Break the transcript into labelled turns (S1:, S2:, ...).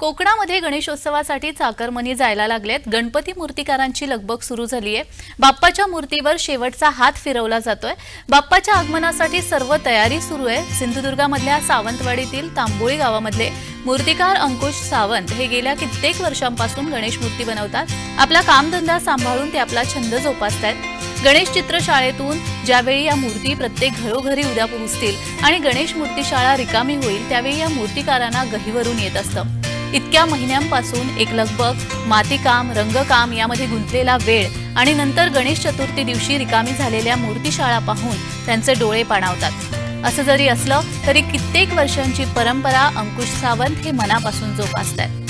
S1: कोकणामध्ये गणेशोत्सवासाठी चाकरमनी जायला लागलेत. गणपती मूर्तिकारांची लगबग सुरू झाली आहे बाप्पाच्या मूर्तीवर शेवटचा हात फिरवला जातोय. बाप्पाच्या आगमनासाठी सर्व तयारी सुरू आहे. सिंधुदुर्गामधल्या सावंतवाडीतील तांबोळी गावामधले मूर्तिकार अंकुश सावंत हे गेल्या कित्येक वर्षांपासून गणेश मूर्ती बनवतात. आपला कामधंदा सांभाळून ते आपला छंद जोपासतायत. गणेश चित्रशाळेतून ज्यावेळी या मूर्ती प्रत्येक घरोघरी उद्या पोहोचतील आणि गणेश मूर्तीशाळा रिकामी होईल त्यावेळी या मूर्तिकारांना गहिवरून येत असतं. इतक्या महिन्यांपासून एक लगबग मातीकाम रंगकाम यामध्ये गुंतलेला वेळ आणि नंतर गणेश चतुर्थी दिवशी रिकामी झालेल्या मूर्तीशाळा पाहून त्यांचे डोळे पाणावतात. असं जरी असलं तरी कित्येक वर्षांची परंपरा अंकुश सावंत हे मनापासून जोपासतात